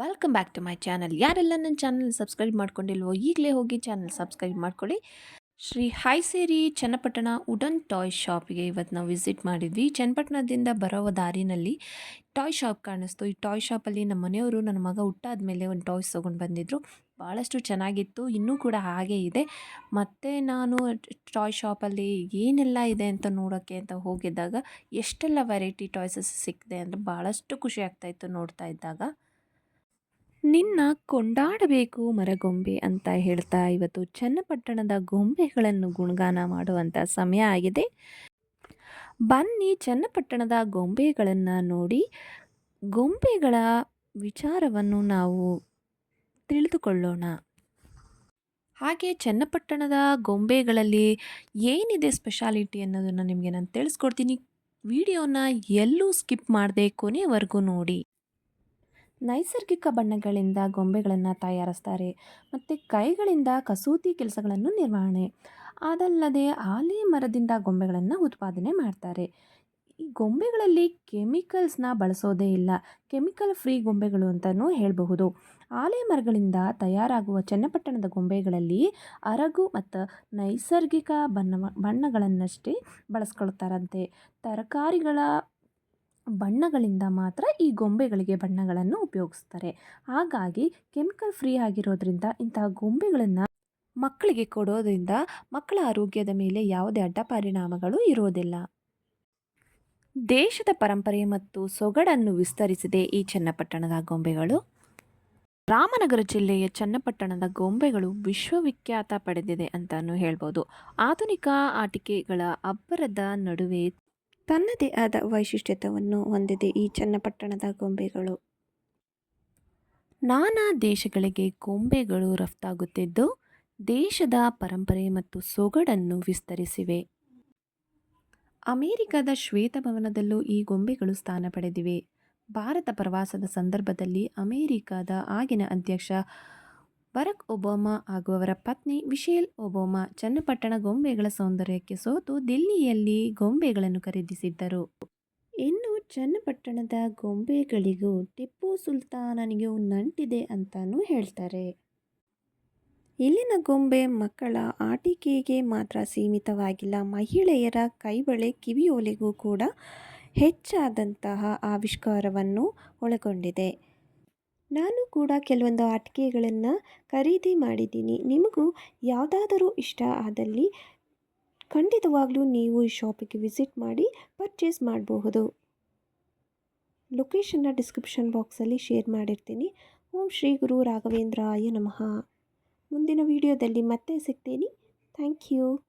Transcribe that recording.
Welcome back to my channel ಯಾರೆಲ್ಲ ನನ್ನ channel subscribe ಮಾಡ್ಕೊಂಡಿಲ್ವೋ ಈಗಲೇ ಹೋಗಿ ಚಾನಲ್ ಸಬ್ಸ್ಕ್ರೈಬ್ ಮಾಡ್ಕೊಳ್ಳಿ. ಶ್ರೀ ಹೈಸೇರಿ ಚನ್ನಪಟ್ಟಣ ವುಡನ್ ಟಾಯ್ ಶಾಪ್ಗೆ ಇವತ್ತು ನಾವು ವಿಸಿಟ್ ಮಾಡಿದ್ವಿ. ಚನ್ನಪಟ್ಟಣದಿಂದ ಬರೋ ದಾರಿನಲ್ಲಿ ಟಾಯ್ ಶಾಪ್ ಕಾಣಿಸ್ತು. ಈ ಟಾಯ್ ಶಾಪಲ್ಲಿ ನಮ್ಮ ಮನೆಯವರು, ನನ್ನ ಮಗ ಹುಟ್ಟಾದ ಮೇಲೆ ಒಂದು ಟಾಯ್ಸ್ ತೊಗೊಂಡು ಬಂದಿದ್ದರು ಭಾಳಷ್ಟು ಚೆನ್ನಾಗಿತ್ತು. ಇನ್ನೂ ಕೂಡ ಹಾಗೆ ಇದೆ. ಮತ್ತು ನಾನು ಟಾಯ್ ಶಾಪಲ್ಲಿ ಏನೆಲ್ಲ ಇದೆ ಅಂತ ನೋಡೋಕ್ಕೆ ಅಂತ ಹೋಗಿದ್ದಾಗ, ಎಷ್ಟೆಲ್ಲ ವೆರೈಟಿ ಟಾಯ್ಸಸ್ ಸಿಕ್ಕಿದೆ ಅಂದರೆ ಭಾಳಷ್ಟು ಖುಷಿ ಆಗ್ತಾಯಿತ್ತು ನೋಡ್ತಾ ಇದ್ದಾಗ. ನಿನ್ನ ಕೊಂಡಾಡಬೇಕು ಮರಗೊಂಬೆ ಅಂತ ಹೇಳ್ತಾ ಇವತ್ತು ಚನ್ನಪಟ್ಟಣದ ಗೊಂಬೆಗಳನ್ನು ಗುಣಗಾನ ಮಾಡುವಂಥ ಸಮಯ ಆಗಿದೆ. ಬನ್ನಿ ಚನ್ನಪಟ್ಟಣದ ಗೊಂಬೆಗಳನ್ನು ನೋಡಿ, ಗೊಂಬೆಗಳ ವಿಚಾರವನ್ನು ನಾವು ತಿಳಿದುಕೊಳ್ಳೋಣ. ಹಾಗೆ ಚನ್ನಪಟ್ಟಣದ ಗೊಂಬೆಗಳಲ್ಲಿ ಏನಿದೆ ಸ್ಪೆಷಾಲಿಟಿ ಅನ್ನೋದನ್ನು ನಿಮಗೆ ನಾನು ತಿಳಿಸ್ಕೊಡ್ತೀನಿ. ವಿಡಿಯೋನ ಎಲ್ಲೂ ಸ್ಕಿಪ್ ಮಾಡದೆ ಕೊನೆವರೆಗೂ ನೋಡಿ. ನೈಸರ್ಗಿಕ ಬಣ್ಣಗಳಿಂದ ಗೊಂಬೆಗಳನ್ನು ತಯಾರಿಸ್ತಾರೆ. ಮತ್ತು ಕೈಗಳಿಂದ ಕಸೂತಿ ಕೆಲಸಗಳನ್ನು ನಿರ್ವಹಣೆ. ಅದಲ್ಲದೆ ಆಲಿ ಮರದಿಂದ ಗೊಂಬೆಗಳನ್ನು ಉತ್ಪಾದನೆ ಮಾಡ್ತಾರೆ. ಈ ಗೊಂಬೆಗಳಲ್ಲಿ ಕೆಮಿಕಲ್ಸ್ನ ಬಳಸೋದೇ ಇಲ್ಲ. ಕೆಮಿಕಲ್ ಫ್ರೀ ಗೊಂಬೆಗಳು ಅಂತಲೂ ಹೇಳಬಹುದು. ಆಲೆ ಮರಗಳಿಂದ ತಯಾರಾಗುವ ಚನ್ನಪಟ್ಟಣದ ಗೊಂಬೆಗಳಲ್ಲಿ ಅರಗು ಮತ್ತು ನೈಸರ್ಗಿಕ ಬಣ್ಣ ಬಣ್ಣಗಳನ್ನಷ್ಟೇ ಬಳಸ್ಕೊಳ್ತಾರಂತೆ. ತರಕಾರಿಗಳ ಬಣ್ಣಗಳಿಂದ ಮಾತ್ರ ಈ ಗೊಂಬೆಗಳಿಗೆ ಬಣ್ಣಗಳನ್ನು ಉಪಯೋಗಿಸ್ತಾರೆ. ಹಾಗಾಗಿ ಕೆಮಿಕಲ್ ಫ್ರೀ ಆಗಿರೋದ್ರಿಂದ ಇಂತಹ ಗೊಂಬೆಗಳನ್ನು ಮಕ್ಕಳಿಗೆ ಕೊಡೋದ್ರಿಂದ ಮಕ್ಕಳ ಆರೋಗ್ಯದ ಮೇಲೆ ಯಾವುದೇ ಅಡ್ಡ ಪರಿಣಾಮಗಳು ಇರೋದಿಲ್ಲ. ದೇಶದ ಪರಂಪರೆ ಮತ್ತು ಸೊಗಡನ್ನು ವಿಸ್ತರಿಸಿದೆ ಈ ಚನ್ನಪಟ್ಟಣದ ಗೊಂಬೆಗಳು. ರಾಮನಗರ ಜಿಲ್ಲೆಯ ಚನ್ನಪಟ್ಟಣದ ಗೊಂಬೆಗಳು ವಿಶ್ವವಿಖ್ಯಾತ ಪಡೆದಿದೆ ಅಂತಲೂ ಹೇಳ್ಬೋದು. ಆಧುನಿಕ ಆಟಿಕೆಗಳ ಅಬ್ಬರದ ನಡುವೆ ತನ್ನದೇ ಆದ ವೈಶಿಷ್ಟ್ಯತವನ್ನು ಹೊಂದಿದೆ ಈ ಚನ್ನಪಟ್ಟಣದ ಗೊಂಬೆಗಳು. ನಾನಾ ದೇಶಗಳಿಗೆ ಗೊಂಬೆಗಳು ರಫ್ತಾಗುತ್ತಿದ್ದು, ದೇಶದ ಪರಂಪರೆ ಮತ್ತು ಸೊಗಡನ್ನು ವಿಸ್ತರಿಸಿವೆ. ಅಮೆರಿಕದ ಶ್ವೇತಭವನದಲ್ಲೂ ಈ ಗೊಂಬೆಗಳು ಸ್ಥಾನ ಪಡೆದಿವೆ. ಭಾರತ ಪ್ರವಾಸದ ಸಂದರ್ಭದಲ್ಲಿ ಅಮೆರಿಕದ ಆಗಿನ ಅಧ್ಯಕ್ಷ ಬರಕ್ ಒಬಾಮಾ ಹಾಗೂ ಅವರ ಪತ್ನಿ ವಿಶೇಲ್ ಒಬಾಮಾ ಚನ್ನಪಟ್ಟಣ ಗೊಂಬೆಗಳ ಸೌಂದರ್ಯಕ್ಕೆ ಸೋತು ದಿಲ್ಲಿಯಲ್ಲಿ ಗೊಂಬೆಗಳನ್ನು ಖರೀದಿಸಿದ್ದರು. ಇನ್ನು ಚನ್ನಪಟ್ಟಣದ ಗೊಂಬೆಗಳಿಗೂ ಟಿಪ್ಪು ಸುಲ್ತಾನನಿಗೂ ನಂಟಿದೆ ಅಂತಾನೂ ಹೇಳ್ತಾರೆ. ಇಲ್ಲಿನ ಗೊಂಬೆ ಮಕ್ಕಳ ಆಟಿಕೆಗೆ ಮಾತ್ರ ಸೀಮಿತವಾಗಿಲ್ಲ, ಮಹಿಳೆಯರ ಕೈಬಳೆ ಕಿವಿಯೋಲೆಗೂ ಕೂಡ ಹೆಚ್ಚಾದಂತಹ ಆವಿಷ್ಕಾರವನ್ನು ಒಳಗೊಂಡಿದೆ. ನಾನು ಕೂಡ ಕೆಲವೊಂದು ಆಟಿಕೆಗಳನ್ನು ಖರೀದಿ ಮಾಡಿದ್ದೀನಿ. ನಿಮಗೂ ಯಾವುದಾದರೂ ಇಷ್ಟ ಆದಲ್ಲಿ ಖಂಡಿತವಾಗಲೂ ನೀವು ಈ ಶಾಪಿಗೆ ವಿಸಿಟ್ ಮಾಡಿ ಪರ್ಚೇಸ್ ಮಾಡಬಹುದು. ಲೊಕೇಶನ್ನ ಡಿಸ್ಕ್ರಿಪ್ಷನ್ ಬಾಕ್ಸಲ್ಲಿ ಶೇರ್ ಮಾಡಿರ್ತೀನಿ. ಓಂ ಶ್ರೀ ಗುರು ರಾಘವೇಂದ್ರಾಯ ನಮಃ. ಮುಂದಿನ ವಿಡಿಯೋದಲ್ಲಿ ಮತ್ತೆ ಸಿಗ್ತೀನಿ. Thank you.